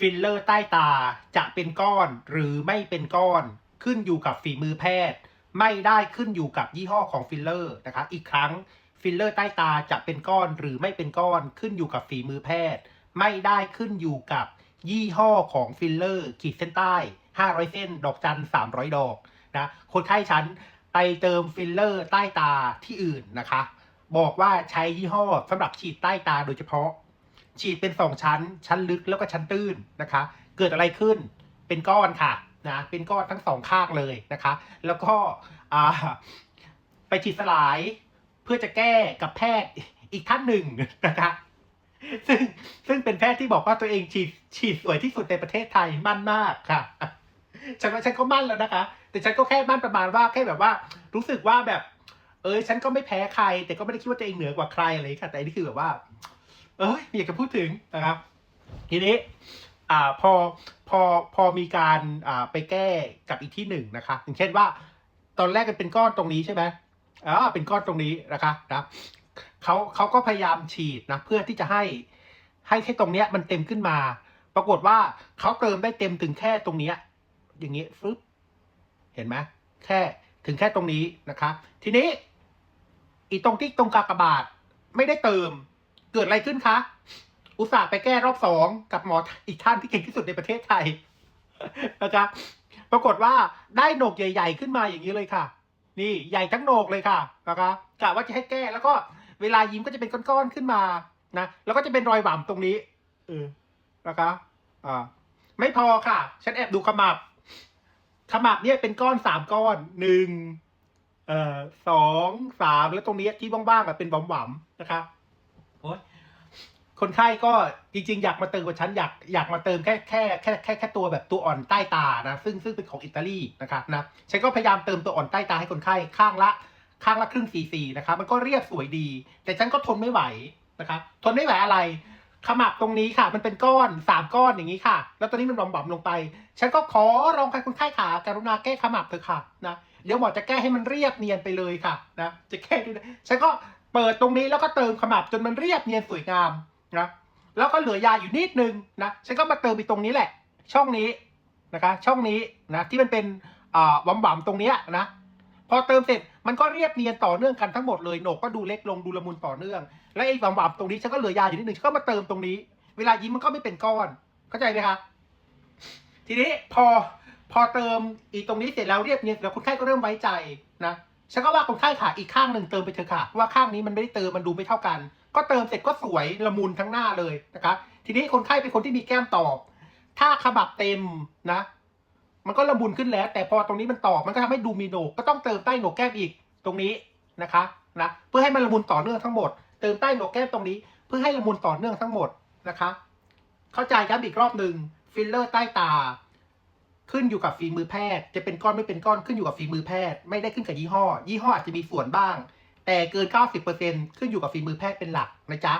ฟิลเลอร์ใต้ตาจะเป็นก้อนหรือไม่เป็นก้อน ขึ้นอยู่กับฝีมือแพทย์ ไม่ได้ขึ้นอยู่กับยี่ห้อของฟิลเลอร์นะคะอีกครั้งฟิลเลอร์ใต้ตาจะเป็นก้อนหรือไม่เป็นก้อนขึ้นอยู่กับฝีมือแพทย์ ไม่ได้ขึ้นอยู่กับยี่ห้อของฟิลเลอร์ขีดเส้นใต้ 500 เส้น ดอกจัน 300 ดอกนะคนไข้ฉันไปเติมฟิลเลอร์ใต้ตาที่อื่นนะคะ บอกว่าใช้ยี่ห้อสำหรับฉีดใต้ตาโดยเฉพาะ ฉีดเป็นสองชั้น ชั้นลึกแล้วก็ชั้นตื้นนะคะ เกิดอะไรขึ้นเป็นก้อนค่ะนะเป็นก้อนทั้งสองข้างเลยนะคะ แล้วก็ไปฉีดสลายเพื่อจะแก้กับแพทย์อีกท่านหนึ่งนะคะซึ่งซึ่งเป็นแพทย์ที่บอกว่าตัวเองฉีดฉีดสวยที่สุดในประเทศไทยมั่นมากค่ะฉันว่าฉันก็มั่นแล้วนะคะ แต่ฉันก็แค่มั่นประมาณว่าแค่แบบว่า รู้สึกว่าแบบ เออฉันก็ไม่แพ้ใคร แต่ก็ไม่ได้คิดว่าตัวเองเหนือกว่าใครอะไรค่ะ แต่นี่คือแบบว่า เอ้ยม่อยากจะพูดถึงนะครับ ทีนี้อ่าพอพอพอมีการอ่าไปแก้กับอีกที่หนึ่งนะคะ อย่างเช่นว่า ตอนแรกมันเป็นก้อนตรงนี้ใช่ไหมอ่าเป็นก้อนตรงนี้นะคะนะเขาเขาก็พยายามฉีดนะเพื่อที่จะให้ให้ให้ตรงเนี้ยมันเต็มขึ้นมา ปรากฏว่าเขาเติมได้เต็มถึงแค่ตรงเนี้ยอย่างนี้ฟึบเห็นไหมแค่ถึงแค่ตรงนี้นะคะทีนี้ อีตรงที่ตรงกากบาทไม่ได้เติม เกิดอะไรขึ้นคะ อุตส่าห์ไปแก้รอบสองกับหมออีกท่านที่เก่งที่สุดในประเทศไทยนะครับปรากฏว่าได้โหนกใหญ่ ๆ ขึ้นมาอย่างนี้เลยค่ะ นี่ใหญ่ทั้งโหนกเลยค่ะนะคะกะว่าจะให้แก้แล้วก็เวลายิ้มก็จะเป็นก้อนๆขึ้นมานะแล้วก็จะเป็นรอยหว่ำตรงนี้เออนะคะอ่าไม่พอค่ะ ฉันแอบดูขมับ ขมับเนี่ยเป็นก้อนสามก้อนหนึ่งเอ่อสองสามแล้วตรงนี้ที่ว่างๆอะเป็นหว่ำๆนะคะ คนไข้ก็จริงๆ อยากมาเติมกับฉันอยากอยากมาเติมแค่แค่แค่แค่แค่ตัวแบบตัวอ่อนใต้ตานะซึ่งซึ่งเป็นของอิตาลีนะครับนะฉันก็พยายามเติมตัวอ่อนใต้ตาให้คนไข้ข้างละข้างละครึ่งซีซีนะครับมันก็เรียบสวยดี แต่ฉันก็ทนไม่ไหวนะครับทนไม่ไหวอะไรขมับตรงนี้ค่ะ มันเป็นก้อนสามก้อนอย่างนี้ค่ะ แล้วตอนนี้มันบอมๆลงไป ฉันก็ขอร้องใครคนไข้ขาการุณาแก้ขมับเถอะค่ะนะเดี๋ยวหมอจะแก้ให้มันเรียบเนียนไปเลยค่ะนะจะแก้ด้วยฉันก็เปิดตรงนี้แล้วก็เติมขมับจนมันเรียบเนียนสวยงาม นะแล้วก็เหลือยาอยู่นิดนึงนะฉันก็มาเติมอีกตรงนี้แหละ ช่องนี้นะคะ ช่องนี้นะที่มันเป็นอ่าหวำๆตรงเนี้ยนะพอเติมเสร็จมันก็เรียบเนียนต่อเนื่องกันทั้งหมดเลยโหนกก็ดูเล็กลงดูละมุนต่อเนื่อง และไอ้หวำๆตรงนี้ฉันก็เหลือยาอยู่นิดนึงฉันก็มาเติมตรงนี้ เวลายิ้มมันก็ไม่เป็นก้อนเข้าใจไหมคะทีนี้พอพอเติมอีกตรงนี้เสร็จแล้วเรียบเนียนแล้วคนไข้ก็เริ่มไว้ใจนะ ฉันก็ว่าคนไข้ขาอีกข้างหนึ่งเติมไปเถอะค่ะ ว่าข้างนี้มันไม่ได้เติมมันดูไม่เท่ากัน ก็เติมเสร็จก็สวยละมุนทั้งหน้าเลยนะครับทีนี้คนไข้เป็นคนที่มีแก้มตอบ ถ้าขมับเต็มนะ มันก็ละมุนขึ้นแล้ว แต่พอตรงนี้มันตอบมันก็ทำให้ดูมีโหนกก็ต้องเติมใต้โหนกแก้มอีกตรงนี้นะคะนะเพื่อให้มันละมุนต่อเนื่องทั้งหมด เติมใต้โหนกแก้มตรงนี้ เพื่อให้ละมุนต่อเนื่องทั้งหมดนะคะ เข้าใจย้ำอีกรอบหนึ่งฟิลเลอร์ใต้ตา ขึ้นอยู่กับฝีมือแพทย์ จะเป็นก้อนไม่เป็นก้อนขึ้นอยู่กับฝีมือแพทย์ ไม่ได้ขึ้นกับยี่ห้อ ยี่ห้ออาจจะมีส่วนบ้าง แต่เกิน 90%ขึ้นอยู่กับฝีมือแพทย์เป็นหลักนะจ๊ะ